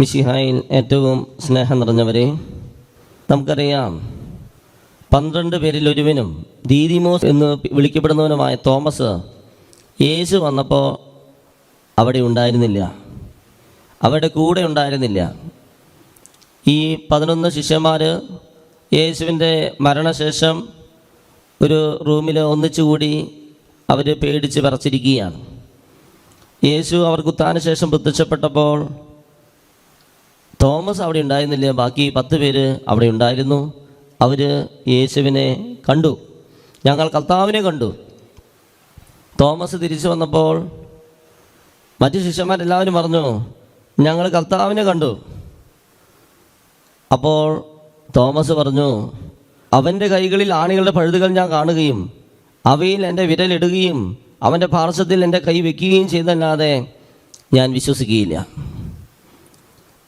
മിശിഹായിൽ ഏറ്റവും സ്നേഹം നിറഞ്ഞവരെ നമുക്കറിയാം പന്ത്രണ്ട് പേരിൽ ഒരുവനും ദീദിമോസ് എന്ന് വിളിക്കപ്പെടുന്നവനുമായ തോമസ് യേശു വന്നപ്പോൾ അവിടെ ഉണ്ടായിരുന്നില്ല. അവരുടെ കൂടെ ഉണ്ടായിരുന്നില്ല. ഈ പതിനൊന്ന് ശിഷ്യന്മാർ യേശുവിന്റെ മരണശേഷം ഒരു റൂമിൽ ഒന്നിച്ചുകൂടി അവർ പേടിച്ച് വിറച്ചിരിക്കുകയാണ്. യേശു അവർക്ക് ഉത്താന ശേഷം പ്രത്യക്ഷപ്പെട്ടപ്പോൾ തോമസ് അവിടെ ഉണ്ടായിരുന്നില്ല. ബാക്കി പത്ത് പേര് അവിടെ ഉണ്ടായിരുന്നു. അവർ യേശുവിനെ കണ്ടു. ഞങ്ങൾ കർത്താവിനെ കണ്ടു. തോമസ് തിരിച്ചു വന്നപ്പോൾ മറ്റു ശിഷ്യന്മാരെല്ലാവരും പറഞ്ഞു ഞങ്ങൾ കർത്താവിനെ കണ്ടു. അപ്പോൾ തോമസ് പറഞ്ഞു അവന്റെ കൈകളിൽ ആണികളുടെ പഴുതുകൾ ഞാൻ കാണുകയും അവയിൽ എന്റെ വിരലിടുകയും അവന്റെ പാർശ്വത്തിൽ എന്റെ കൈ വയ്ക്കുകയും ചെയ്തല്ലാതെ ഞാൻ വിശ്വസിക്കുകയില്ല.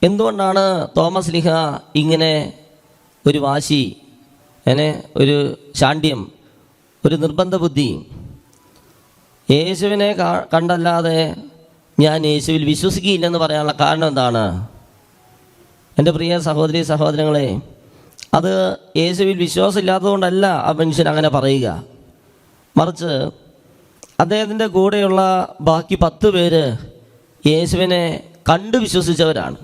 എന്തുകൊണ്ടാണ് തോമസ് ലിഹ ഇങ്ങനെ ഒരു വാശി അങ്ങനെ ഒരു ശാണ്ഡ്യം ഒരു നിർബന്ധ ബുദ്ധി? യേശുവിനെ കണ്ടല്ലാതെ ഞാൻ യേശുവിൽ വിശ്വസിക്കുകയില്ലെന്ന് പറയാനുള്ള കാരണം എന്താണ്? എന്റെ പ്രിയ സഹോദരി സഹോദരങ്ങളെ അത് യേശുവിൽ വിശ്വാസമില്ലാത്തതുകൊണ്ടല്ല ആ മനുഷ്യൻ അങ്ങനെ പറയുക. മറിച്ച് അദ്ദേഹത്തിന്റെ കൂടെയുള്ള ബാക്കി പത്ത് പേര് യേശുവിനെ കണ്ടു വിശ്വസിച്ചവരാണ്.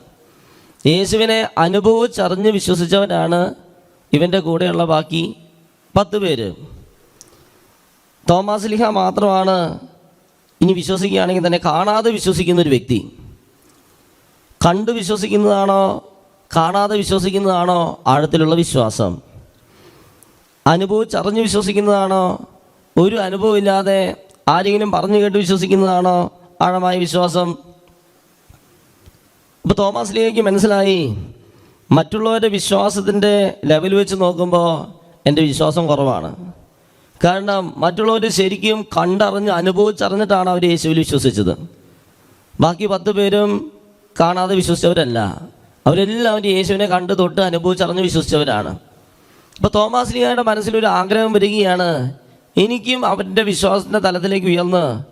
യേശുവിനെ അനുഭവിച്ചറിഞ്ഞ് വിശ്വസിച്ചവരാണ് ഇവന്റെ കൂടെയുള്ള ബാക്കി പത്ത് പേര്. തോമാസ് ലിഹ മാത്രമാണ് ഇനി വിശ്വസിക്കുകയാണെങ്കിൽ തന്നെ കാണാതെ വിശ്വസിക്കുന്ന ഒരു വ്യക്തി. കണ്ടു വിശ്വസിക്കുന്നതാണോ കാണാതെ വിശ്വസിക്കുന്നതാണോ ആഴത്തിലുള്ള വിശ്വാസം. അനുഭവിച്ചറിഞ്ഞ് വിശ്വസിക്കുന്നതാണോ ഒരു അനുഭവമില്ലാതെ ആരെങ്കിലും പറഞ്ഞു കേട്ട് വിശ്വസിക്കുന്നതാണോ ആഴമായ വിശ്വാസം. ഇപ്പോൾ തോമസ് ലീഗയ്ക്ക് മനസ്സിലായി. മറ്റുള്ളവരുടെ വിശ്വാസത്തിന്റെ ലെവൽ വെച്ച് നോക്കുമ്പോൾ എന്റെ വിശ്വാസം കുറവാണ്. കാരണം മറ്റുള്ളവർ ശരിക്കും കണ്ടറിഞ്ഞ് അനുഭവിച്ചറിഞ്ഞിട്ടാണ് അവർ യേശുവിൽ വിശ്വസിച്ചത്. ബാക്കി പത്ത് പേരും കാണാതെ വിശ്വസിച്ചവരല്ല. അവരെല്ലാവരും യേശുവിനെ കണ്ട് തൊട്ട് അനുഭവിച്ചറിഞ്ഞ് വിശ്വസിച്ചവരാണ്. അപ്പോൾ തോമാസ് ലീഗയുടെ മനസ്സിലൊരു ആഗ്രഹം വരികയാണ് എനിക്കും അവന്റെ വിശ്വാസത്തിന്റെ തലത്തിലേക്ക് ഉയർന്ന്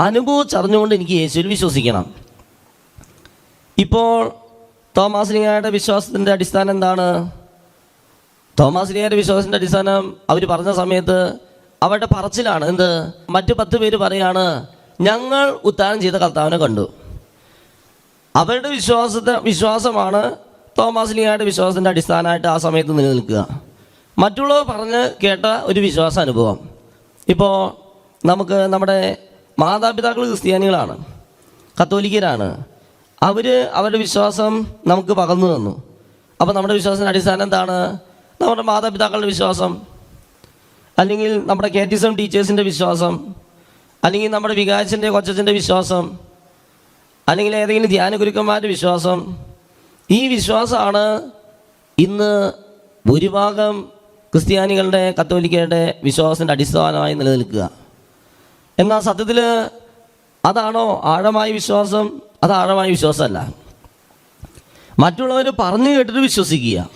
അനുഭവിച്ചറിഞ്ഞുകൊണ്ട് എനിക്ക് യേശുവിൽ വിശ്വസിക്കണം. ഇപ്പോൾ തോമാസ് ലീഗയുടെ വിശ്വാസത്തിന്റെ അടിസ്ഥാനം എന്താണ്? തോമാസ് ലീഗയുടെ വിശ്വാസത്തിന്റെ അടിസ്ഥാനം അവർ പറഞ്ഞ സമയത്ത് അവരുടെ പറച്ചിലാണ്. എന്ത്? മറ്റു പത്ത് പേര് പറയാണ് ഞങ്ങൾ ഉത്താനം ചെയ്ത കർത്താവിനെ കണ്ടു. അവരുടെ വിശ്വാസത്തെ വിശ്വാസമാണ് തോമാസ് ലീഗയുടെ വിശ്വാസത്തിന്റെ അടിസ്ഥാനമായിട്ട് ആ സമയത്ത് നിലനിൽക്കുക. മറ്റുള്ളവർ പറഞ്ഞ് കേട്ട ഒരു വിശ്വാസ അനുഭവം. ഇപ്പോൾ നമുക്ക് നമ്മുടെ മാതാപിതാക്കൾ ക്രിസ്ത്യാനികളാണ് കത്തോലിക്കരാണ്. അവർ അവരുടെ വിശ്വാസം നമുക്ക് പകർന്നു തന്നു. അപ്പോൾ നമ്മുടെ വിശ്വാസത്തിന്റെ അടിസ്ഥാനം എന്താണ്? നമ്മുടെ മാതാപിതാക്കളുടെ വിശ്വാസം. അല്ലെങ്കിൽ നമ്മുടെ കേറ്റിസം ടീച്ചേഴ്സിന്റെ വിശ്വാസം. അല്ലെങ്കിൽ നമ്മുടെ വികാസിന്റെ കൊച്ചച്ഛന്റെ വിശ്വാസം. അല്ലെങ്കിൽ ഏതെങ്കിലും ധ്യാന ഗുരുക്കന്മാരുടെ വിശ്വാസം. ഈ വിശ്വാസമാണ് ഇന്ന് ഭൂരിഭാഗം ക്രിസ്ത്യാനികളുടെ കത്തോലിക്കയുടെ വിശ്വാസത്തിന്റെ അടിസ്ഥാനമായി നിലനിൽക്കുക. എന്നാൽ സത്യത്തിൽ അതാണോ ആഴമായ വിശ്വാസം? അത് ആഴമായ വിശ്വാസമല്ല. മറ്റുള്ളവർ പറഞ്ഞു കേട്ടിട്ട് വിശ്വസിക്കുക.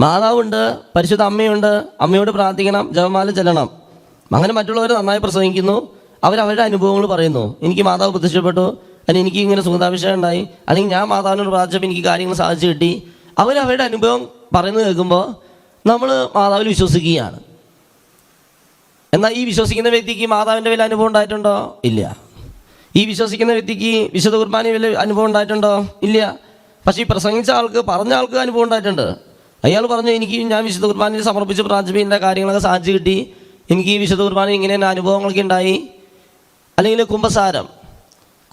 മാതാവുണ്ട് പരിശുദ്ധ അമ്മയുണ്ട് അമ്മയോട് പ്രാർത്ഥിക്കണം ജപമാല ചെല്ലണം. അങ്ങനെ മറ്റുള്ളവർ നന്നായി പ്രസംഗിക്കുന്നു. അവരവരുടെ അനുഭവങ്ങൾ പറയുന്നു. എനിക്ക് മാതാവ് പ്രത്യക്ഷപ്പെട്ടു. അല്ലെങ്കിൽ എനിക്ക് ഇങ്ങനെ സുഗതാഭിഷേകം ഉണ്ടായി. അല്ലെങ്കിൽ ഞാൻ മാതാവിനോട് പ്രാർത്ഥിച്ചപ്പോൾ എനിക്ക് കാര്യങ്ങൾ സാധിച്ചു കിട്ടി. അവരവരുടെ അനുഭവം പറയുന്നത് കേൾക്കുമ്പോൾ നമ്മൾ മാതാവിൽ വിശ്വസിക്കുകയാണ്. എന്നാൽ ഈ വിശ്വസിക്കുന്ന വ്യക്തിക്ക് മാതാവിന്റെ വലിയ അനുഭവം ഉണ്ടായിട്ടുണ്ടോ? ഇല്ല. ഈ വിശ്വസിക്കുന്ന വ്യക്തിക്ക് വിശുദ്ധ കുർബാന വലിയ അനുഭവം ഉണ്ടായിട്ടുണ്ടോ? ഇല്ല. പക്ഷേ ഈ പ്രസംഗിച്ച ആൾക്ക് പറഞ്ഞ ആൾക്ക് അനുഭവം ഉണ്ടായിട്ടുണ്ട്. അയാൾ പറഞ്ഞു എനിക്ക് ഞാൻ വിശുദ്ധ കുർബാനയിൽ സമർപ്പിച്ച് പ്രാർത്ഥിപ്പിന്റെ കാര്യങ്ങളൊക്കെ സാധിച്ചു കിട്ടി. എനിക്ക് ഈ വിശുദ്ധ കുർബാന ഇങ്ങനെ തന്നെ അനുഭവങ്ങളൊക്കെ ഉണ്ടായി. അല്ലെങ്കിൽ കുംഭസാരം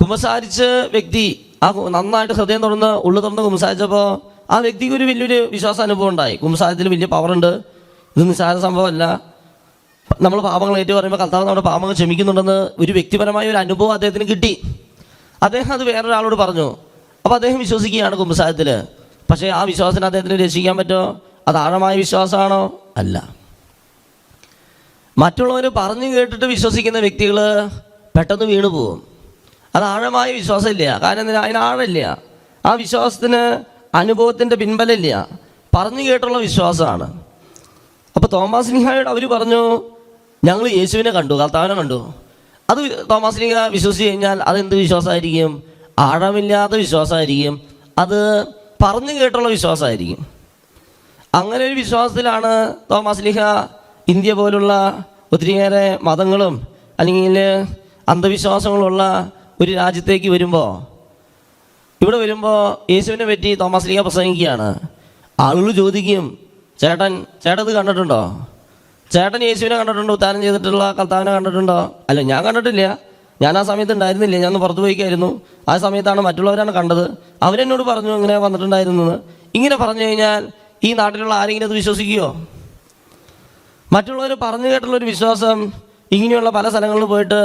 കുമ്പസാരിച്ച് വ്യക്തി ആ നന്നായിട്ട് ഹൃദയം തുറന്ന് ഉള്ളു തുറന്ന് കുമ്പസാരിച്ചപ്പോൾ ആ വ്യക്തിക്ക് ഒരു വലിയൊരു വിശ്വാസ അനുഭവം ഉണ്ടായി. കുംഭസാരത്തിൽ വലിയ പവറുണ്ട് ഇത് നിസ്സാര സംഭവമല്ല. നമ്മൾ പാപങ്ങൾ ഏറ്റു പറയുമ്പോൾ കർത്താവ് നമ്മുടെ പാപങ്ങൾ ക്ഷമിക്കുന്നുണ്ടെന്ന് ഒരു വ്യക്തിപരമായ ഒരു അനുഭവം അദ്ദേഹത്തിന് കിട്ടി. അദ്ദേഹം അത് വേറൊരാളോട് പറഞ്ഞു. അപ്പോൾ അദ്ദേഹം വിശ്വസിക്കുകയാണ് കുമ്പസാരത്തിൽ. പക്ഷേ ആ വിശ്വാസത്തിന് അദ്ദേഹത്തിന് രക്ഷിക്കാൻ പറ്റുമോ അത് ആഴമായ വിശ്വാസമാണോ? അല്ല. മറ്റുള്ളവർ പറഞ്ഞു കേട്ടിട്ട് വിശ്വസിക്കുന്ന വ്യക്തികൾ പെട്ടെന്ന് വീണു പോകും അത് ആഴമായ വിശ്വാസമില്ല. കാരണം എന്തിനാ? അതിന് ആഴമില്ല. ആ വിശ്വാസത്തിന് അനുഭവത്തിന്റെ പിൻബലമില്ല. പറഞ്ഞു കേട്ടുള്ള വിശ്വാസമാണ്. അപ്പോൾ തോമസ് സിൻഹയോട് അവർ പറഞ്ഞു ഞങ്ങൾ യേശുവിനെ കണ്ടു കർത്താവിനെ കണ്ടു. അത് തോമാസ് ലിഹ വിശ്വസിച്ച് കഴിഞ്ഞാൽ അതെന്ത് വിശ്വാസമായിരിക്കും? ആഴമില്ലാത്ത വിശ്വാസമായിരിക്കും. അത് പറഞ്ഞു കേട്ടുള്ള വിശ്വാസമായിരിക്കും. അങ്ങനെ ഒരു വിശ്വാസത്തിലാണ് തോമസ് ലിഹ ഇന്ത്യ പോലുള്ള ഒത്തിരിയേറെ മതങ്ങളും അല്ലെങ്കിൽ അന്ധവിശ്വാസങ്ങളുള്ള ഒരു രാജ്യത്തേക്ക് വരുമ്പോൾ ഇവിടെ വരുമ്പോൾ യേശുവിനെ പറ്റി തോമസ് ലീഗ പ്രസംഗിക്കുകയാണ്. ആളുകൾ ചോദിക്കും ചേട്ടൻ ഇത് കണ്ടിട്ടുണ്ടോ? ചേട്ടൻ യേശുവിനെ കണ്ടിട്ടുണ്ടോ? ഉത്താനം ചെയ്തിട്ടുള്ള കർത്താവിനെ കണ്ടിട്ടുണ്ടോ? അല്ല ഞാൻ കണ്ടിട്ടില്ല. ഞാൻ ആ സമയത്ത് ഉണ്ടായിരുന്നില്ല. ഞാൻ പുറത്തു പോയിക്കായിരുന്നു. ആ സമയത്താണ് മറ്റുള്ളവരാണ് കണ്ടത്. അവരെന്നോട് പറഞ്ഞു ഇങ്ങനെ വന്നിട്ടുണ്ടായിരുന്നു ഇങ്ങനെ പറഞ്ഞു കഴിഞ്ഞാൽ ഈ നാട്ടിലുള്ള ആരെങ്കിലും അത് വിശ്വസിക്കുകയോ മറ്റുള്ളവർ പറഞ്ഞു കേട്ടുള്ളൊരു വിശ്വാസം ഇങ്ങനെയുള്ള പല സ്ഥലങ്ങളിൽ പോയിട്ട്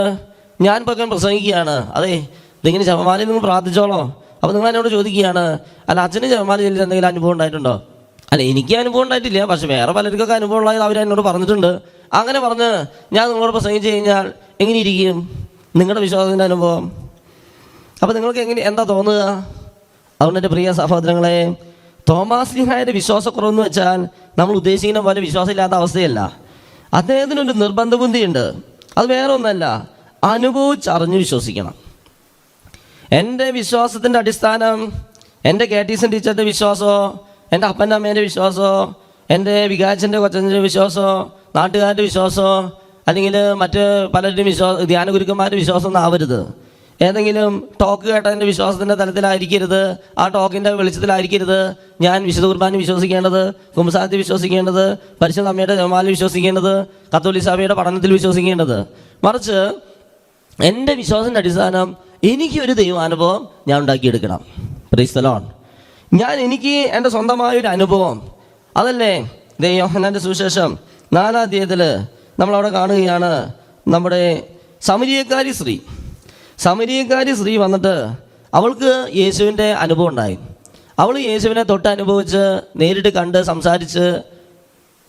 ഞാൻ ഇപ്പോൾ പ്രസംഗിക്കുകയാണ്. അതെ ഇതിങ്ങനെ ജപമാലയിൽ നിങ്ങൾ പ്രാർത്ഥിച്ചോളോ. അപ്പോൾ നിങ്ങൾ എന്നോട് ചോദിക്കുകയാണ് അല്ല അച്ഛന് ജപമാല ചൊല്ലിയിട്ട് എന്തെങ്കിലും അനുഭവം ഉണ്ടായിട്ടുണ്ടോ? അല്ല എനിക്ക് അനുഭവം ഉണ്ടായിട്ടില്ല. പക്ഷെ വേറെ പലർക്കൊക്കെ അനുഭവം ഉള്ളത് അവർ എന്നോട് പറഞ്ഞിട്ടുണ്ട്. അങ്ങനെ പറഞ്ഞ് ഞാൻ നിങ്ങളോട് പ്രസംഗിച്ച് കഴിഞ്ഞാൽ എങ്ങനെ ഇരിക്കും? നിങ്ങളുടെ വിശ്വാസത്തിന്റെ അനുഭവം. അപ്പോൾ നിങ്ങൾക്ക് എങ്ങനെ എന്താ തോന്നുക? അതുകൊണ്ട് എന്റെ പ്രിയ സഹോദരങ്ങളെ തോമാസ്ലിഹായുടെ വിശ്വാസക്കുറവെന്ന് വെച്ചാൽ നമ്മൾ ഉദ്ദേശിക്കുന്ന പോലെ വിശ്വാസമില്ലാത്ത അവസ്ഥയല്ല. അദ്ദേഹത്തിനൊരു നിർബന്ധ ബുദ്ധിയുണ്ട് അത് വേറെ ഒന്നല്ല അനുഭവിച്ചറിഞ്ഞ് വിശ്വസിക്കണം. എന്റെ വിശ്വാസത്തിന്റെ അടിസ്ഥാനം എന്റെ കെ ടി സി ടീച്ചറുടെ വിശ്വാസമോ എന്റെ അപ്പന്റെ അമ്മേന്റെ വിശ്വാസമോ എന്റെ വികാച്ചന്റെ കൊച്ചന്റെ വിശ്വാസമോ നാട്ടുകാരുടെ വിശ്വാസമോ അല്ലെങ്കിൽ മറ്റ് പലരുടെയും വിശ്വാസം ധ്യാന ഗുരുക്കന്മാരുടെ വിശ്വാസം ആവരുത്. ഏതെങ്കിലും ടോക്ക് കേട്ടതിന്റെ വിശ്വാസത്തിന്റെ തലത്തിലായിരിക്കരുത്. ആ ടോക്കിന്റെ വെളിച്ചത്തിലായിരിക്കരുത്. ഞാൻ വിശുദ്ധ കുർബാന വിശ്വസിക്കേണ്ടത് കുംസാരത്തിൽ വിശ്വസിക്കേണ്ടത് പരിശുദ്ധ അമ്മയുടെ ജമാലിൽ വിശ്വസിക്കേണ്ടത് കത്തോലി സഭയുടെ പഠനത്തിൽ വിശ്വസിക്കേണ്ടത്. മറിച്ച് എന്റെ വിശ്വാസത്തിന്റെ അടിസ്ഥാനം എനിക്കൊരു ദൈവാനുഭവം ഞാൻ ഉണ്ടാക്കിയെടുക്കണം. പ്രീസ്തലോൺ ഞാൻ എനിക്ക് എന്റെ സ്വന്തമായ ഒരു അനുഭവം. അതല്ലേ? ദൈവഹനാന്റെ സുവിശേഷം നാലാം അധ്യായത്തിൽ നമ്മളവിടെ കാണുകയാണ് നമ്മുടെ സമരീയക്കാരി സ്ത്രീ. സമരീയക്കാരി സ്ത്രീ വന്നിട്ട് അവൾക്ക് യേശുവിന്റെ അനുഭവം ഉണ്ടായി. അവൾ യേശുവിനെ തൊട്ട് അനുഭവിച്ച് നേരിട്ട് കണ്ട് സംസാരിച്ച്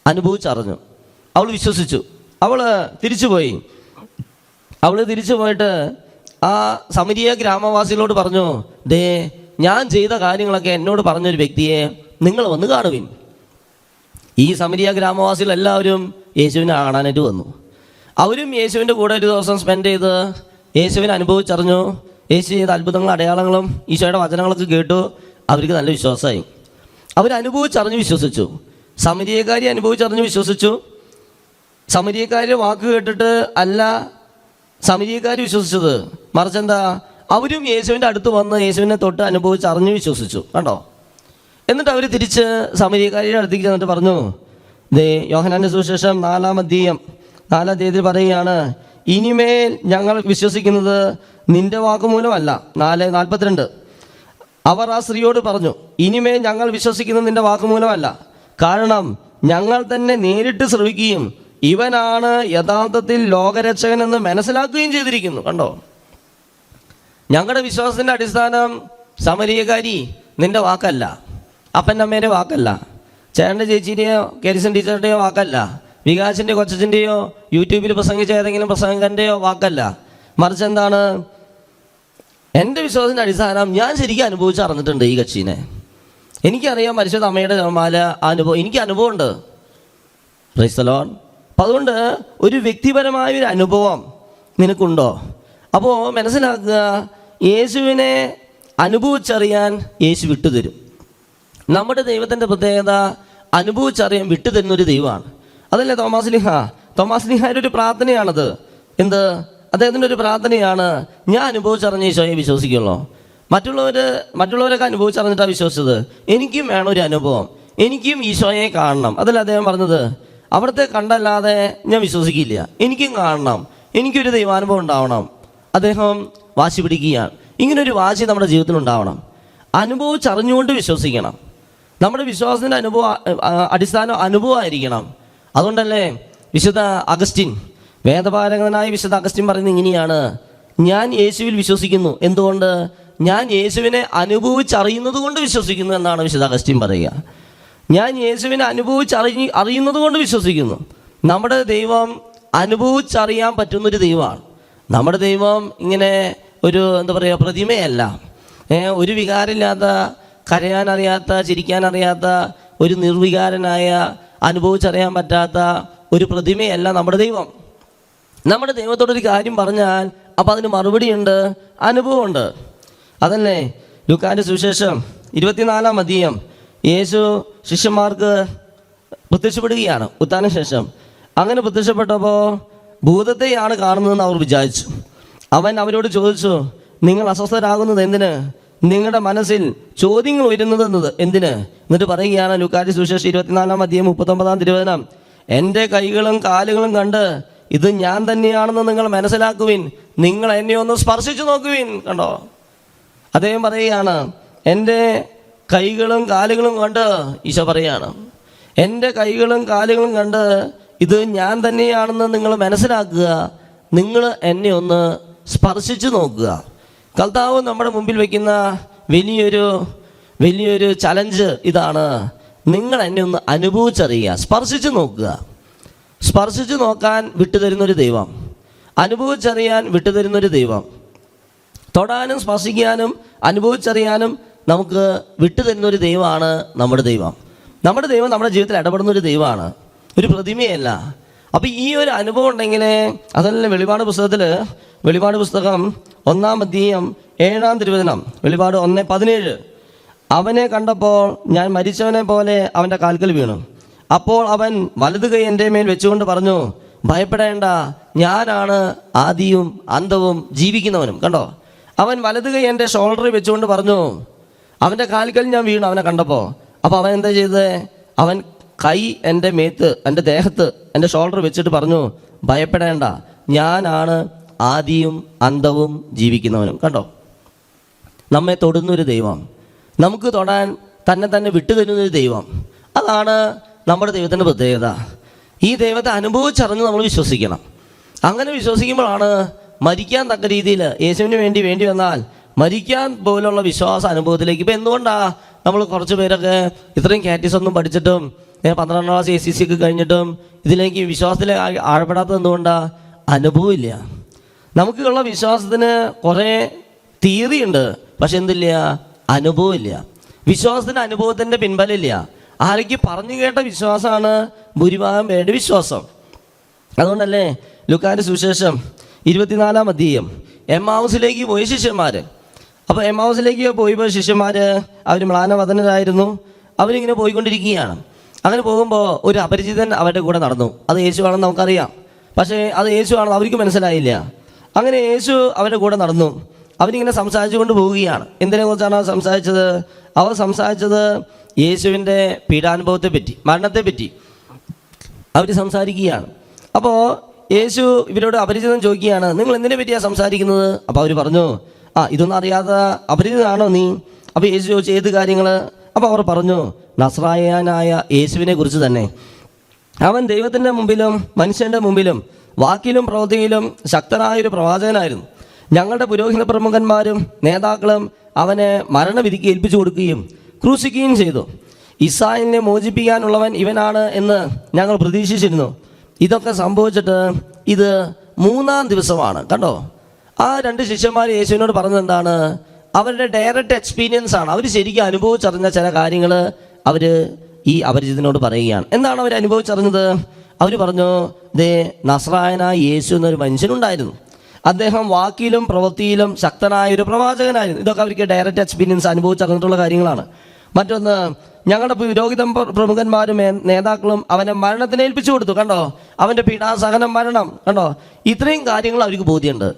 അനുഭവിച്ചറിഞ്ഞു. അവൾ വിശ്വസിച്ചു. അവൾ തിരിച്ചുപോയി. അവൾ തിരിച്ചു പോയിട്ട് ആ സമരിയ ഗ്രാമവാസികളോട് പറഞ്ഞു ദേ ഞാൻ ചെയ്ത കാര്യങ്ങളൊക്കെ എന്നോട് പറഞ്ഞൊരു വ്യക്തിയെ നിങ്ങൾ വന്ന് കാണുവിൻ. ഈ സമരിയ ഗ്രാമവാസികൾ എല്ലാവരും യേശുവിനെ കാണാനായിട്ട് വന്നു. അവരും യേശുവിന്റെ കൂടെ ഒരു ദിവസം സ്പെൻഡ് ചെയ്ത് യേശുവിനെ അനുഭവിച്ചറിഞ്ഞു. യേശു ചെയ്ത അത്ഭുതങ്ങളും അടയാളങ്ങളും ഈശോയുടെ വചനങ്ങളൊക്കെ കേട്ടു. അവർക്ക് നല്ല വിശ്വാസമായി. അവരനുഭവിച്ചറിഞ്ഞ് വിശ്വസിച്ചു. സമരിയക്കാരി അനുഭവിച്ചറിഞ്ഞ് വിശ്വസിച്ചു. സമരിയക്കാരുടെ വാക്ക് കേട്ടിട്ട് അല്ല സമരിയക്കാർ വിശ്വസിച്ചത്. മറിച്ച് എന്താ? അവരും യേശുവിന്റെ അടുത്ത് വന്ന് യേശുവിനെ തൊട്ട് അനുഭവിച്ച് അറിഞ്ഞ് വിശ്വസിച്ചു. കണ്ടോ? എന്നിട്ട് അവർ തിരിച്ച് സമരീകാരിയുടെ അടുത്തേക്ക് ചെന്നിട്ട് പറഞ്ഞു ദേ യോഹനാന്റെ സുവിശേഷം നാലാം അധ്യയം നാലാം തീയതി പറയുകയാണ് ഇനിമേൽ ഞങ്ങൾ വിശ്വസിക്കുന്നത് നിന്റെ വാക്കുമൂലമല്ല. നാല് നാൽപ്പത്തിരണ്ട്. അവർ ആ സ്ത്രീയോട് പറഞ്ഞു ഇനിമേൽ ഞങ്ങൾ വിശ്വസിക്കുന്നത് നിന്റെ വാക്കുമൂലമല്ല. കാരണം ഞങ്ങൾ തന്നെ നേരിട്ട് ശ്രവിക്കുകയും ഇവനാണ് യഥാർത്ഥത്തിൽ ലോകരക്ഷകൻ എന്ന് മനസ്സിലാക്കുകയും ചെയ്തിരിക്കുന്നു. കണ്ടോ? ഞങ്ങളുടെ വിശ്വാസത്തിന്റെ അടിസ്ഥാനം സമരീയകാരി നിന്റെ വാക്കല്ല അപ്പന്റെ അമ്മേന്റെ വാക്കല്ല ചേട്ടന്റെ ചേച്ചീന്റെയോ കെരിസൻ ടീച്ചറുടെയോ വാക്കല്ല വികാസിന്റെ കൊച്ചത്തിന്റെയോ യൂട്യൂബിൽ പ്രസംഗിച്ച ഏതെങ്കിലും പ്രസംഗന്റെയോ വാക്കല്ല. മറിച്ച് എന്താണ്? എന്റെ വിശ്വാസത്തിന്റെ അടിസ്ഥാനം ഞാൻ ശരിക്കും അനുഭവിച്ച് അറിഞ്ഞിട്ടുണ്ട് ഈ കക്ഷീനെ. എനിക്കറിയാം പരിശുദ്ധ അമ്മയുടെ മാല അനുഭവം എനിക്ക് അനുഭവമുണ്ട്. റിസലോൺ അപ്പം അതുകൊണ്ട് ഒരു വ്യക്തിപരമായ ഒരു അനുഭവം നിനക്കുണ്ടോ? അപ്പോൾ മനസ്സിലാക്കുക യേശുവിനെ അനുഭവിച്ചറിയാൻ യേശു വിട്ടുതരും. നമ്മുടെ ദൈവത്തിന്റെ പ്രത്യേകത അനുഭവിച്ചറിയാൻ വിട്ടുതരുന്നൊരു ദൈവമാണ്. അതല്ലേ തോമാസ് ലിഹ? തോമാസ് ലിഹായുടെ ഒരു പ്രാർത്ഥനയാണത്. എന്ത്? അദ്ദേഹത്തിന്റെ ഒരു പ്രാർത്ഥനയാണ് ഞാൻ അനുഭവിച്ചറിഞ്ഞ ഈശോയെ വിശ്വസിക്കുള്ളൂ മറ്റുള്ളവർ മറ്റുള്ളവരൊക്കെ അനുഭവിച്ചറിഞ്ഞിട്ടാണ് വിശ്വസിച്ചത്. എനിക്കും വേണം ഒരു അനുഭവം. എനിക്കും ഈശോയെ കാണണം. അതല്ല അദ്ദേഹം പറഞ്ഞത്? അവിടുത്തെ കണ്ടല്ലാതെ ഞാൻ വിശ്വസിക്കില്ല. എനിക്കും കാണണം. എനിക്കൊരു ദൈവാനുഭവം ഉണ്ടാവണം. അദ്ദേഹം വാശി പിടിക്കുകയാണ്. ഇങ്ങനൊരു വാശി നമ്മുടെ ജീവിതത്തിൽ ഉണ്ടാവണം. അനുഭവിച്ചറിഞ്ഞുകൊണ്ട് വിശ്വസിക്കണം. നമ്മുടെ വിശ്വാസത്തിന്റെ അനുഭവ അടിസ്ഥാന അനുഭവമായിരിക്കണം. അതുകൊണ്ടല്ലേ വിശുദ്ധ അഗസ്റ്റിൻ വേദപാരകനായ വിശുദ്ധ അഗസ്റ്റിൻ പറയുന്നത് ഇങ്ങനെയാണ്. ഞാൻ യേശുവിൽ വിശ്വസിക്കുന്നു. എന്തുകൊണ്ട്? ഞാൻ യേശുവിനെ അനുഭവിച്ചറിയുന്നത് കൊണ്ട് വിശ്വസിക്കുന്നു എന്നാണ് വിശുദ്ധ അഗസ്റ്റിൻ പറയുക. ഞാൻ യേശുവിനെ അനുഭവിച്ചറിഞ്ഞ് അറിയുന്നത് കൊണ്ട് വിശ്വസിക്കുന്നു. നമ്മുടെ ദൈവം അനുഭവിച്ചറിയാൻ പറ്റുന്നൊരു ദൈവമാണ്. നമ്മുടെ ദൈവം ഇങ്ങനെ ഒരു എന്താ പറയുക പ്രതിമയല്ല. ഒരു വികാരമില്ലാത്ത കരയാനറിയാത്ത ചിരിക്കാനറിയാത്ത ഒരു നിർവികാരനായ അനുഭവിച്ചറിയാൻ പറ്റാത്ത ഒരു പ്രതിമയല്ല നമ്മുടെ ദൈവം. നമ്മുടെ ദൈവത്തോടൊരു കാര്യം പറഞ്ഞാൽ അപ്പോൾ അതിന് മറുപടിയുണ്ട് അനുഭവമുണ്ട്. അതല്ലേ? ലുക്കാന്റെ സുവിശേഷം ഇരുപത്തിനാലാം അധ്യയം. യേശു ശിഷ്യന്മാർക്ക് പ്രത്യക്ഷപ്പെടുകയാണ്. ഉത്താന ശേഷം. അങ്ങനെ പ്രത്യക്ഷപ്പെട്ടപ്പോൾ ഭൂതത്തെയാണ് കാണുന്നതെന്ന് അവർ വിചാരിച്ചു. അവൻ അവരോട് ചോദിച്ചു നിങ്ങൾ അസ്വസ്ഥരാകുന്നത് എന്തിന്? നിങ്ങളുടെ മനസ്സിൽ ചോദ്യങ്ങൾ ഉയരുന്നത് എന്തിന്? എന്നിട്ട് പറയുകയാണ് ലുക്കാരി സുശേഷ് ഇരുപത്തിനാലാം അധ്യയം മുപ്പത്തൊമ്പതാം തിരുവചനം. എന്റെ കൈകളും കാലുകളും കണ്ട് ഇത് ഞാൻ തന്നെയാണെന്ന് നിങ്ങൾ മനസ്സിലാക്കുവിൻ. നിങ്ങൾ എന്നെ ഒന്ന് സ്പർശിച്ചു നോക്കുവിൻ. കണ്ടോ? അദ്ദേഹം പറയുകയാണ് എന്റെ കൈകളും കാലുകളും കണ്ട് ഈശോ പറയാണ് എന്റെ കൈകളും കാലുകളും കണ്ട് ഇത് ഞാൻ തന്നെയാണെന്ന് നിങ്ങൾ മനസ്സിലാക്കുക. നിങ്ങൾ എന്നെ ഒന്ന് സ്പർശിച്ചു നോക്കുക. കർത്താവ് നമ്മുടെ മുമ്പിൽ വയ്ക്കുന്ന വലിയൊരു വലിയൊരു ചലഞ്ച് ഇതാണ്. നിങ്ങൾ എന്നെ ഒന്ന് അനുഭവിച്ചറിയുക. സ്പർശിച്ചു നോക്കുക. സ്പർശിച്ചു നോക്കാൻ വിട്ടുതരുന്നൊരു ദൈവം. അനുഭവിച്ചറിയാൻ വിട്ടുതരുന്നൊരു ദൈവം. തൊടാനും സ്പർശിക്കാനും അനുഭവിച്ചറിയാനും നമുക്ക് വിട്ടുതരുന്നൊരു ദൈവമാണ് നമ്മുടെ ദൈവം. നമ്മുടെ ദൈവം നമ്മുടെ ജീവിതത്തിൽ ഇടപെടുന്ന ഒരു ദൈവമാണ്. ഒരു പ്രതിമയല്ല. അപ്പോൾ ഈ ഒരു അനുഭവം ഉണ്ടെങ്കിൽ അതല്ല വെളിപാട് പുസ്തകത്തിൽ വെളിപാട് പുസ്തകം ഒന്നാം അധ്യയം ഏഴാം തിരുവചനം. വെളിപാട് ഒന്ന് പതിനേഴ്. അവനെ കണ്ടപ്പോൾ ഞാൻ മരിച്ചവനെ പോലെ അവന്റെ കാൽക്കൽ വീണു. അപ്പോൾ അവൻ വലത് കൈ എന്റെ മേൽ വെച്ചുകൊണ്ട് പറഞ്ഞു ഭയപ്പെടേണ്ട ഞാനാണ് ആദിയും അന്തവും ജീവിക്കുന്നവനും. കണ്ടോ? അവൻ വലത് കൈ എന്റെ ഷോൾഡറിൽ വെച്ചുകൊണ്ട് പറഞ്ഞു അവന്റെ കാൽക്കൽ ഞാൻ വീണു അവനെ കണ്ടപ്പോൾ. അപ്പോൾ അവൻ എന്താ ചെയ്തത് അവൻ കൈ എന്റെ മേത്ത് എന്റെ ദേഹത്ത് എന്റെ ഷോൾഡർ വെച്ചിട്ട് പറഞ്ഞു ഭയപ്പെടേണ്ട. ഞാനാണ് ആദിയും അന്തവും ജീവിക്കുന്നവനും. കണ്ടോ? നമ്മെ തൊടുന്നൊരു ദൈവം. നമുക്ക് തൊടാൻ തന്നെ തന്നെ വിട്ടുതരുന്നൊരു ദൈവം. അതാണ് നമ്മുടെ ദൈവത്തിന്റെ പ്രത്യേകത. ഈ ദൈവത്തെ അനുഭവിച്ചറിഞ്ഞ് നമ്മൾ വിശ്വസിക്കണം. അങ്ങനെ വിശ്വസിക്കുമ്പോഴാണ് മരിക്കാൻ തക്ക രീതിയിൽ യേശുവിന് വേണ്ടി വേണ്ടി വന്നാൽ മരിക്കാൻ പോലുള്ള വിശ്വാസ അനുഭവത്തിലേക്ക്. ഇപ്പം എന്തുകൊണ്ടാണ് നമ്മൾ കുറച്ച് പേരൊക്കെ ഇത്രയും കാറ്റീസ് ഒന്നും പഠിച്ചിട്ടും ഏ, പന്ത്രണ്ടാം ക്ലാസ് എ സി സി ഒക്കെ കഴിഞ്ഞിട്ടും ഇതിലേക്ക് വിശ്വാസത്തിൽ ആഴപ്പെടാത്തത് എന്തുകൊണ്ടാണ് അനുഭവമില്ല. നമുക്കുള്ള വിശ്വാസത്തിന് കുറേ തിയറി ഉണ്ട് പക്ഷെ എന്തില്ല? അനുഭവമില്ല. വിശ്വാസത്തിന് അനുഭവത്തിന്റെ പിൻബലമില്ല. ആരൊക്കെ പറഞ്ഞു കേട്ട വിശ്വാസമാണ് ഭൂരിഭാഗം പേരുടെ വിശ്വാസം. അതുകൊണ്ടല്ലേ? ലുക്കാന്റെ സുവിശേഷം ഇരുപത്തിനാലാം അധ്യയം. എം ഹൗസിലേക്ക് പോയ ശിഷ്യന്മാർ അപ്പോൾ എം ഹൗസിലേക്ക് പോയപ്പോൾ ശിഷ്യന്മാർ അവർ മ്ലാനവദനരായിരുന്നു അവരിങ്ങനെ പോയിക്കൊണ്ടിരിക്കുകയാണ്. അങ്ങനെ പോകുമ്പോൾ ഒരു അപരിചിതൻ അവരുടെ കൂടെ നടന്നു. അത് യേശുവാണെന്ന് നമുക്കറിയാം. പക്ഷേ അത് യേശുവാണെന്ന് അവർക്ക് മനസ്സിലായില്ല. അങ്ങനെ യേശു അവരുടെ കൂടെ നടന്നു. അവരിങ്ങനെ സംസാരിച്ചു കൊണ്ട് പോവുകയാണ്. എന്തിനെ കുറിച്ചാണ് അവർ സംസാരിച്ചത്? അവർ സംസാരിച്ചത് യേശുവിന്റെ പീഡാനുഭവത്തെ പറ്റി മരണത്തെ പറ്റി അവർ സംസാരിക്കുകയാണ്. അപ്പോൾ യേശു ഇവരോട് അപരിചിതം ചോദിക്കുകയാണ് നിങ്ങൾ എന്തിനെ പറ്റിയാണ് സംസാരിക്കുന്നത്? അപ്പോൾ അവർ പറഞ്ഞു ആ ഇതൊന്നും അറിയാത്ത അപരിചിതനാണോ നീ? അപ്പോൾ യേശു ചോദിച്ചു ഏത് കാര്യങ്ങൾ അപ്പോൾ അവർ പറഞ്ഞു നസ്രായനായ യേശുവിനെ കുറിച്ച് തന്നെ. അവൻ ദൈവത്തിന്റെ മുമ്പിലും മനുഷ്യന്റെ മുമ്പിലും വാക്കിലും പ്രവൃത്തിയിലും ശക്തനായൊരു പ്രവാചകനായിരുന്നു. ഞങ്ങളുടെ പുരോഹിത പ്രമുഖന്മാരും നേതാക്കളും അവനെ മരണവിധിക്ക് ഏൽപ്പിച്ചു കൊടുക്കുകയും ക്രൂശിക്കുകയും ചെയ്തു. ഇസ്രായേലിനെ മോചിപ്പിക്കാനുള്ളവൻ ഇവനാണ് എന്ന് ഞങ്ങൾ പ്രതീക്ഷിച്ചിരുന്നു. ഇതൊക്കെ സംഭവിച്ചിട്ട് ഇത് മൂന്നാം ദിവസമാണ്. കണ്ടോ? ആ രണ്ട് ശിഷ്യന്മാർ യേശുവിനോട് പറഞ്ഞത് എന്താണ്? അവരുടെ ഡയറക്റ്റ് എക്സ്പീരിയൻസ് ആണ്. അവർ ശരിക്കും അനുഭവിച്ചറിഞ്ഞ ചില കാര്യങ്ങൾ അവർ ഈ അപരിചിതനോട് പറയുകയാണ്. എന്താണ് അവർ അനുഭവിച്ചറിഞ്ഞത്? അവർ പറഞ്ഞു ദേ നസ്രായന യേശു എന്നൊരു മനുഷ്യനുണ്ടായിരുന്നു. അദ്ദേഹം വാക്കിലും പ്രവൃത്തിയിലും ശക്തനായ ഒരു പ്രവാചകനായിരുന്നു. ഇതൊക്കെ അവർക്ക് ഡയറക്റ്റ് എക്സ്പീരിയൻസ് അനുഭവിച്ചറിഞ്ഞിട്ടുള്ള കാര്യങ്ങളാണ്. മറ്റൊന്ന് ഞങ്ങളുടെ പുരോഹിത പ്രമുഖന്മാരും നേതാക്കളും അവനെ മരണത്തിന് ഏൽപ്പിച്ചു കൊടുത്തു. കണ്ടോ? അവന്റെ പീഡാസഹനം മരണം. കണ്ടോ? ഇത്രയും കാര്യങ്ങൾ അവർക്ക് ബോധ്യമുണ്ട്.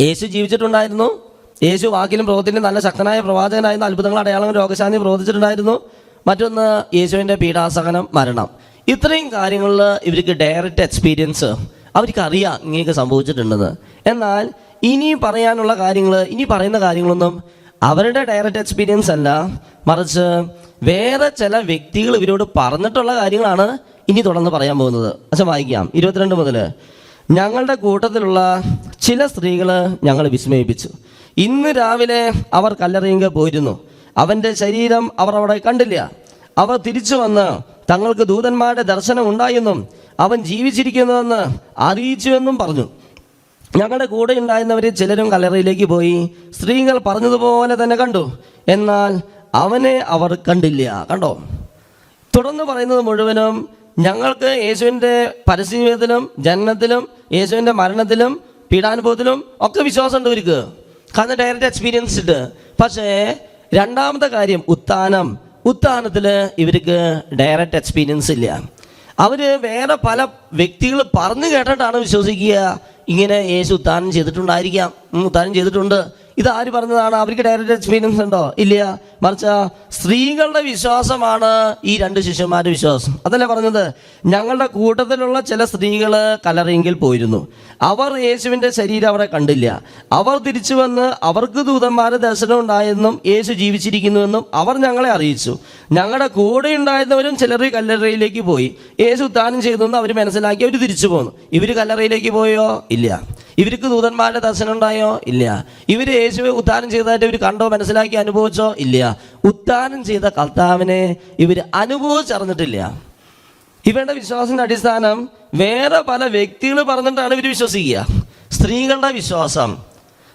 യേശു ജീവിച്ചിട്ടുണ്ടായിരുന്നു. യേശു വാക്കിലും പ്രവൃത്തിയിലും നല്ല ശക്തനായ പ്രവാചകനായിരുന്നു അത്ഭുതങ്ങൾ അടയാളങ്ങൾ രോഗശാന്തി പ്രവർത്തിച്ചിട്ടുണ്ടായിരുന്നു മറ്റൊന്ന് യേശുവിന്റെ പീഡാസഹനം മരണം. ഇത്രയും കാര്യങ്ങളിൽ ഇവർക്ക് ഡയറക്റ്റ് എക്സ്പീരിയൻസ് അവർക്ക് അറിയാം ഇങ്ങനെയൊക്കെ സംഭവിച്ചിട്ടുണ്ടെന്ന്. എന്നാൽ ഇനി പറയാനുള്ള കാര്യങ്ങൾ ഇനി പറയുന്ന കാര്യങ്ങളൊന്നും അവരുടെ ഡയറക്റ്റ് എക്സ്പീരിയൻസ് അല്ല. മറിച്ച് വേറെ ചില വ്യക്തികൾ ഇവരോട് പറഞ്ഞിട്ടുള്ള കാര്യങ്ങളാണ് ഇനി തുടർന്ന് പറയാൻ പോകുന്നത്. അച്ഛൻ വായിക്കാം. ഇരുപത്തിരണ്ട് മുതൽ ഞങ്ങളുടെ കൂട്ടത്തിലുള്ള ചില സ്ത്രീകൾ ഞങ്ങൾ വിസ്മയിപ്പിച്ചു. ഇന്ന് രാവിലെ അവർ കല്ലറിയിങ്ക പോയിരുന്നു. അവന്റെ ശരീരം അവർ അവിടെ കണ്ടില്ല. അവർ തിരിച്ചു വന്ന് തങ്ങൾക്ക് ദൂതന്മാരുടെ ദർശനം ഉണ്ടായെന്നും അവൻ ജീവിച്ചിരിക്കുന്നുവെന്ന് അറിയിച്ചുവെന്നും പറഞ്ഞു. ഞങ്ങളുടെ കൂടെ ഉണ്ടായിരുന്നവരിൽ ചിലരും കല്ലറയിലേക്ക് പോയി സ്ത്രീകൾ പറഞ്ഞതുപോലെ തന്നെ കണ്ടു. എന്നാൽ അവനെ അവർ കണ്ടില്ല. കണ്ടോ? തുടർന്ന് പറയുന്നത് മുഴുവനും ഞങ്ങൾക്ക് യേശുവിന്റെ പരസ്യത്തിലും ജനനത്തിലും യേശുവിന്റെ മരണത്തിലും പീഡാനുഭവത്തിലും ഒക്കെ വിശ്വാസം ഉണ്ട് ഇവർക്ക്. കാരണം ഡയറക്റ്റ് എക്സ്പീരിയൻസ് ഉണ്ട് പക്ഷേ രണ്ടാമത്തെ കാര്യം ഉത്താനം ഉത്താനത്തിൽ ഇവർക്ക് ഡയറക്റ്റ് എക്സ്പീരിയൻസ് ഇല്ല. അവർ വേറെ പല വ്യക്തികൾ പറഞ്ഞു കേട്ടിട്ടാണ് വിശ്വസിക്കുക. ഇങ്ങനെ യേശു ഉത്താനം ചെയ്തിട്ടുണ്ടായിരിക്കാം. ഉത്താനം ചെയ്തിട്ടുണ്ട്. ഇത് ആര് പറഞ്ഞതാണ്? അവർക്ക് ഡയറക്റ്റ് എക്സ്പീരിയൻസ് ഉണ്ടോ? ഇല്ല മറിച്ച് സ്ത്രീകളുടെ വിശ്വാസമാണ് ഈ രണ്ട് ശിഷ്യന്മാരുടെ വിശ്വാസം. അതല്ലേ പറഞ്ഞത്? ഞങ്ങളുടെ കൂട്ടത്തിലുള്ള ചില സ്ത്രീകൾ കലറിയെങ്കിൽ പോയിരുന്നു. അവർ യേശുവിന്റെ ശരീരം അവരെ കണ്ടില്ല. അവർ തിരിച്ചു വന്ന് അവർക്ക് ദൂതന്മാരെ ദർശനം ഉണ്ടായെന്നും യേശു ജീവിച്ചിരിക്കുന്നുവെന്നും അവർ ഞങ്ങളെ അറിയിച്ചു. ഞങ്ങളുടെ കൂടെ ഉണ്ടായിരുന്നവരും ചിലർ കല്ലറയിലേക്ക് പോയി. യേശു ഉത്താനം ചെയ്തു അവർ മനസ്സിലാക്കി അവർ തിരിച്ചു പോന്നു. ഇവർ കല്ലറയിലേക്ക് പോയോ? ഇല്ല. ഇവർക്ക് ദൂതന്മാരുടെ ദർശനം ഉണ്ടായോ? ഇല്ല. ഇവർ യേശുവെ ഉത്താനം ചെയ്തതായിട്ട് ഇവർ കണ്ടോ മനസ്സിലാക്കി അനുഭവിച്ചോ? ഇല്ല. ഉത്താനം ചെയ്ത കർത്താവിനെ ഇവർ അനുഭവിച്ചറിഞ്ഞിട്ടില്ല. ഇവരുടെ വിശ്വാസത്തിന്റെ അടിസ്ഥാനം വേറെ പല വ്യക്തികൾ പറഞ്ഞിട്ടാണ് ഇവർ വിശ്വസിക്കുക. സ്ത്രീകളുടെ വിശ്വാസം.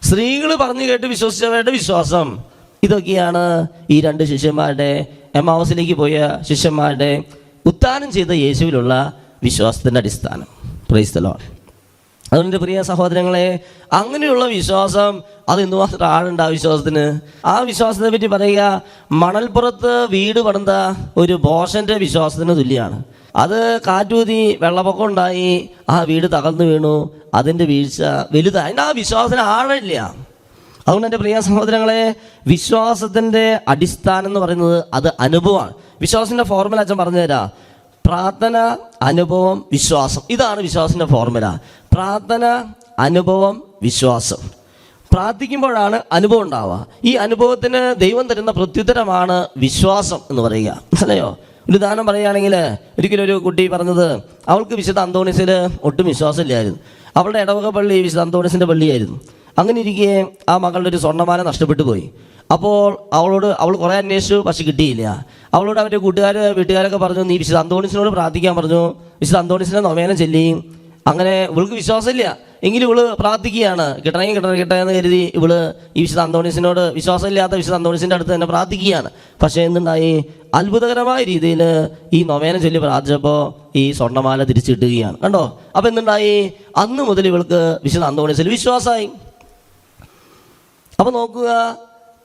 സ്ത്രീകൾ പറഞ്ഞു കേട്ട് വിശ്വസിച്ചവരുടെ വിശ്വാസം. ഇതൊക്കെയാണ് ഈ രണ്ട് ശിഷ്യന്മാരുടെ എമാവസിലേക്ക് പോയ ശിഷ്യന്മാരുടെ ഉത്താനം ചെയ്ത യേശുവിലുള്ള വിശ്വാസത്തിന്റെ അടിസ്ഥാനം. പ്രൈസ്തലോ അതുകൊണ്ട് പ്രിയ സഹോദരങ്ങളെ അങ്ങനെയുള്ള വിശ്വാസം അത് എന്തുമാത്രം ആളുണ്ട് ആ വിശ്വാസത്തിന്? ആ വിശ്വാസത്തെ പറ്റി പറയുക മണൽപ്പുറത്ത് വീട് പണിത ഒരു ബോഷന്റെ വിശ്വാസത്തിന് തുല്യമാണ് അത് കാറ്റൂതി വെള്ളപ്പൊക്കം ഉണ്ടായി ആ വീട് തകർന്നു വീണു അതിന്റെ വീഴ്ച അതിന് ആ വിശ്വാസത്തിന് ആഴില്ല അതുകൊണ്ട് എന്റെ പ്രിയ സഹോദരങ്ങളെ വിശ്വാസത്തിന്റെ അടിസ്ഥാനം എന്ന് പറയുന്നത് അത് അനുഭവമാണ്. വിശ്വാസത്തിന്റെ ഫോർമുല അച്ഛൻ പറഞ്ഞു തരാം പ്രാർത്ഥന അനുഭവം വിശ്വാസം. ഇതാണ് വിശ്വാസത്തിന്റെ ഫോർമുല പ്രാർത്ഥന അനുഭവം വിശ്വാസം. പ്രാർത്ഥിക്കുമ്പോഴാണ് അനുഭവം ഉണ്ടാവുക. ഈ അനുഭവത്തിന് ദൈവം തരുന്ന പ്രത്യുത്തരമാണ് വിശ്വാസം എന്ന് പറയുക. മനസ്സിലായോ? ഒരു ഉദാഹരണം പറയുകയാണെങ്കിൽ ഒരിക്കലും ഒരു കുട്ടി പറഞ്ഞത് അവൾക്ക് വിശുദ്ധ അന്തോണിസിൽ ഒട്ടും വിശ്വാസമില്ലായിരുന്നു. അവളുടെ ഇടവക പള്ളി വിശുദ്ധ അന്തോണിസിന്റെ പള്ളിയായിരുന്നു. അങ്ങനെ ഇരിക്കെ ആ മകളുടെ ഒരു സ്വർണമാല നഷ്ടപ്പെട്ടു പോയി. അപ്പോൾ അവളോട് അവൾ കുറേ അന്വേഷിച്ചു പക്ഷെ കിട്ടിയില്ല. അവളോട് അവരുടെ കൂട്ടുകാർ വീട്ടുകാരൊക്കെ പറഞ്ഞു നീ വിശുദ്ധ അന്തോണിസിനോട് പ്രാർത്ഥിക്കാൻ പറഞ്ഞു. വിശുദ്ധ അന്തോണിസിനെ നൊവേന ചെല്ലി. അങ്ങനെ ഇവൾക്ക് വിശ്വാസമില്ല. എങ്കിലും ഇവൾ പ്രാർത്ഥിക്കുകയാണ്. കിട്ടണമെങ്കിൽ കിട്ടണം കിട്ടണം എന്ന് കരുതി ഇവൾ ഈ വിശുദ്ധ അന്തോണിസിനോട് വിശ്വാസമില്ലാത്ത വിശുദ്ധ അന്തോണിസിന്റെ അടുത്ത് തന്നെ പ്രാർത്ഥിക്കുകയാണ്. പക്ഷേ എന്തുണ്ടായി? അത്ഭുതകരമായ രീതിയിൽ ഈ നൊവേന ചൊല്ലി പ്രാർത്ഥിച്ചപ്പോൾ ഈ സ്വർണമാല തിരിച്ചിട്ടുകയാണ് കണ്ടോ? അപ്പോൾ എന്തുണ്ടായി? അന്ന് മുതൽ ഇവൾക്ക് വിശുദ്ധ അന്തോണിസിൽ വിശ്വാസമായി. അപ്പോൾ നോക്കുക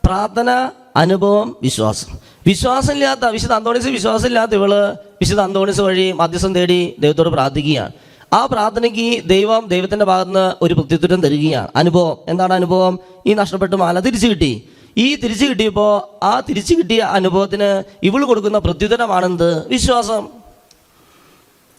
പ്രാർത്ഥന അനുഭവം വിശ്വാസം. വിശ്വാസമില്ലാത്ത വിശുദ്ധ അന്തോണിസ് വിശ്വാസമില്ലാത്ത ഇവൾ വിശുദ്ധ അന്തോണിസ് വഴി മധ്യസ്ഥം തേടി ദൈവത്തോട് പ്രാർത്ഥിക്കുകയാണ്. ആ പ്രാർത്ഥനയ്ക്ക് ദൈവം ദൈവത്തിന്റെ ഭാഗത്തുനിന്ന് ഒരു പ്രത്യുത്തരം തരികയാണ്. അനുഭവം. എന്താണ് അനുഭവം? ഈ നഷ്ടപ്പെട്ട മാല തിരിച്ചു കിട്ടി. ഈ തിരിച്ചു കിട്ടിയപ്പോൾ ആ തിരിച്ചു കിട്ടിയ അനുഭവത്തിന് ഇവൾ കൊടുക്കുന്ന പ്രത്യുത്തരമാണെന്ത്? വിശ്വാസം.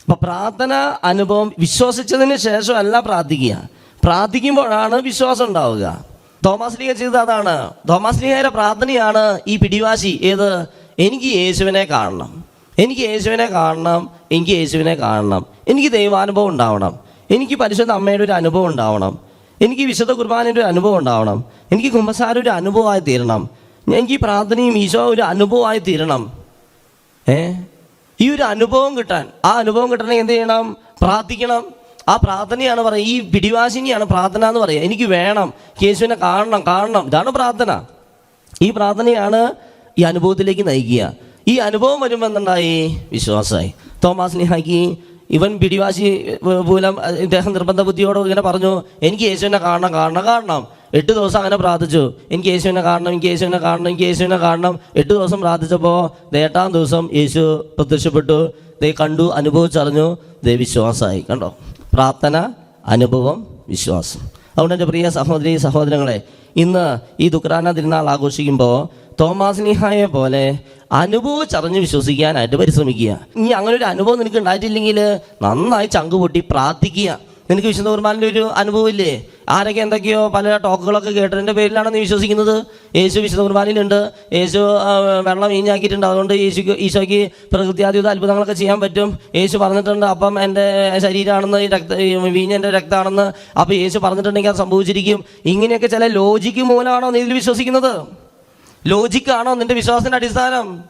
അപ്പൊ പ്രാർത്ഥന അനുഭവം വിശ്വസിച്ചതിന് ശേഷമല്ല പ്രാർത്ഥിക്കുക. പ്രാർത്ഥിക്കുമ്പോഴാണ് വിശ്വാസം ഉണ്ടാവുക. തോമസ് ലീഗ ചെയ്തത് അതാണ്. തോമസ് ലീഹയുടെ പ്രാർത്ഥനയാണ് ഈ പിടിവാശി. ഏത്? എനിക്ക് യേശുവിനെ കാണണം. എനിക്ക് യേശുവിനെ കാണണം. എനിക്ക് യേശുവിനെ കാണണം. എനിക്ക് ദൈവാനുഭവം ഉണ്ടാവണം. എനിക്ക് പരിശുദ്ധ അമ്മയുടെ ഒരു അനുഭവം ഉണ്ടാവണം. എനിക്ക് വിശുദ്ധ കുർബാനയുടെ ഒരു അനുഭവം ഉണ്ടാവണം. എനിക്ക് കുമ്പസാര ഒരു അനുഭവമായി തീരണം. എനിക്ക് പ്രാർത്ഥനയും ഈശോ ഒരു അനുഭവമായി തീരണം. ഏ? ഈ ഒരു അനുഭവം കിട്ടാൻ. ആ അനുഭവം കിട്ടണമെങ്കിൽ എന്ത് ചെയ്യണം? പ്രാർത്ഥിക്കണം. ആ പ്രാർത്ഥനയാണ് പറയുക. ഈ പിടിവാശിനിയാണ് പ്രാർത്ഥന എന്ന് പറയുക. എനിക്ക് വേണം. യേശുവിനെ കാണണം കാണണം. ഇതാണ് പ്രാർത്ഥന. ഈ പ്രാർത്ഥനയാണ് ഈ അനുഭവത്തിലേക്ക് നയിക്കുക. ഈ അനുഭവം വരുമ്പോൾ എന്തുണ്ടായി? വിശ്വാസമായി. തോമാസ് നിഹാക്കി ഇവൻ പിടിവാശി മൂലം ഇദ്ദേഹം നിർബന്ധ ബുദ്ധിയോട് ഇങ്ങനെ പറഞ്ഞു എനിക്ക് യേശുവിനെ കാണണം കാണണം കാണണം. എട്ട് ദിവസം അങ്ങനെ പ്രാർത്ഥിച്ചു. എനിക്ക് യേശുവിനെ കാണണം എനിക്ക് യേശുവിനെ കാണണം എനിക്ക് യേശുവിനെ കാണണം. എട്ട് ദിവസം പ്രാർത്ഥിച്ചപ്പോൾ എട്ടാം ദിവസം യേശു പ്രത്യക്ഷപ്പെട്ടു. ദേ കണ്ടു അനുഭവിച്ചറിഞ്ഞു. ദേ വിശ്വാസമായി. കണ്ടോ? പ്രാർത്ഥന അനുഭവം വിശ്വാസം. അതുകൊണ്ട് എന്റെ പ്രിയ സഹോദരി സഹോദരങ്ങളെ ഇന്ന് ഈ ദുക്രാന തിരുനാൾ ആഘോഷിക്കുമ്പോൾ തോമാസ് നിഹായെ പോലെ അനുഭവിച്ചറിഞ്ഞ് വിശ്വസിക്കാനായിട്ട് പരിശ്രമിക്കുക. ഇനി അങ്ങനെ ഒരു അനുഭവം നിനക്ക് ഉണ്ടായിട്ടില്ലെങ്കിൽ നന്നായി ചങ്ക് പൊട്ടി പ്രാർത്ഥിക്കുക. നിനക്ക് വിശുദ്ധ കുർബാനിന്റെ ഒരു അനുഭവമില്ലേ? ആരൊക്കെ എന്തൊക്കെയോ പല ടോക്കുകളൊക്കെ കേട്ടതിന്റെ പേരിലാണ് നീ വിശ്വസിക്കുന്നത്? യേശു വിശുദ്ധ കുർബാനയിലുണ്ട്. യേശു വെള്ളം വീഞ്ഞാക്കിയിട്ടുണ്ട്. അതുകൊണ്ട് യേശുക്ക് ഈശോയ്ക്ക് പ്രകൃതിയാദ്യത അത്ഭുതങ്ങളൊക്കെ ചെയ്യാൻ പറ്റും. യേശു പറഞ്ഞിട്ടുണ്ട് അപ്പം എന്റെ ശരീരമാണെന്ന് ഈ രക്ത വീഞ്ഞ് എന്റെ രക്തമാണെന്ന്. അപ്പോൾ യേശു പറഞ്ഞിട്ടുണ്ടെങ്കിൽ അത് സംഭവിച്ചിരിക്കും. ഇങ്ങനെയൊക്കെ ചില ലോജിക്ക് മൂലമാണോ നീ ഇതിൽ വിശ്വസിക്കുന്നത്? ലോജിക്കാണോ നിന്റെ വിശ്വാസത്തിന്റെ അടിസ്ഥാനം?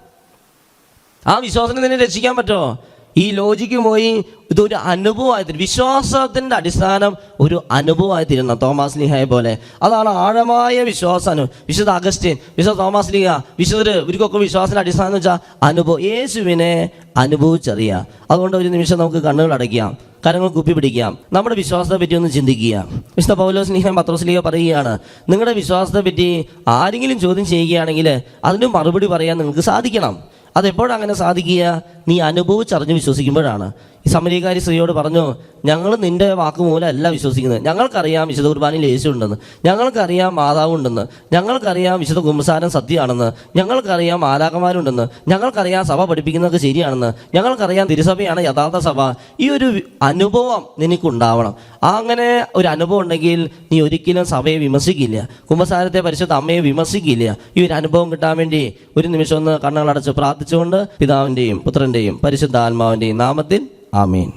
ആ വിശ്വാസത്തിന് നിന്നെ രക്ഷിക്കാൻ പറ്റുമോ? ഈ ലോജിക്ക് പോയി ഇതൊരു അനുഭവമായി തീരും വിശ്വാസത്തിന്റെ അടിസ്ഥാനം ഒരു അനുഭവമായി തീരുന്ന തോമസ് ലിഹയെ പോലെ. അതാണ് ആഴമായ വിശ്വാസം വിശുദ്ധ അഗസ്റ്റ്യൻ വിശുദ്ധ തോമസ് ലിഹ വിശുദ്ധര് ഇവർക്കൊക്കെ വിശ്വാസത്തിന്റെ അടിസ്ഥാനം വെച്ചാൽ അനുഭവം യേശുവിനെ അനുഭവിച്ചറിയുക അതുകൊണ്ട് ഒരു നിമിഷം നമുക്ക് കണ്ണുകൾ അടയ്ക്കാം. കരങ്ങൾ കുപ്പി പിടിക്കാം. നമ്മുടെ വിശ്വാസത്തെ പറ്റി ഒന്ന് ചിന്തിക്കുക. വിശുദ്ധ പൗലോസ് സ്നേഹം പത്രോസ്ലിഹ പറയുകയാണ് നിങ്ങളുടെ വിശ്വാസത്തെ പറ്റി ആരെങ്കിലും ചോദ്യം ചെയ്യുകയാണെങ്കിൽ അതിന് മറുപടി പറയാൻ നിങ്ങൾക്ക് സാധിക്കണം. അങ്ങനെ സാധിക്കുക? നീ അനുഭവിച്ചറിഞ്ഞ് വിശ്വസിക്കുമ്പോഴാണ്. ഈ സമരീകാരി സ്ത്രീയോട് പറഞ്ഞു ഞങ്ങൾ നിന്റെ വാക്കുമൂലമല്ല വിശ്വസിക്കുന്നത്. ഞങ്ങൾക്കറിയാം വിശുദ്ധ കുർബാനയിൽ യേശു ഉണ്ടെന്ന് ഞങ്ങൾക്കറിയാം മാതാവ് ഉണ്ടെന്ന് ഞങ്ങൾക്കറിയാം വിശുദ്ധ കുമ്പസാരം സത്യമാണെന്ന് ഞങ്ങൾക്കറിയാം മാലാകന്മാരുണ്ടെന്ന് ഞങ്ങൾക്കറിയാം സഭ പഠിപ്പിക്കുന്നതൊക്കെ ശരിയാണെന്ന്. ഞങ്ങൾക്കറിയാം തിരുസഭയാണ് യഥാർത്ഥ സഭ. ഈ ഒരു അനുഭവം നിനക്കുണ്ടാവണം. അങ്ങനെ ഒരു അനുഭവം ഉണ്ടെങ്കിൽ നീ ഒരിക്കലും സഭയെ വിമർശിക്കില്ല. കുമ്പസാരത്തെ പരിശുദ്ധ അമ്മയെ വിമർശിക്കില്ല. ഈ ഒരു അനുഭവം കിട്ടാൻ വേണ്ടി ഒരു നിമിഷം ഒന്ന് കണ്ണുകളടച്ച് പ്രാർത്ഥിച്ചുകൊണ്ട് പിതാവിന്റെയും പുത്രന്റെയും പരിശുദ്ധ ആത്മാവിന്റെയും നാമത്തിൽ ആമീൻ.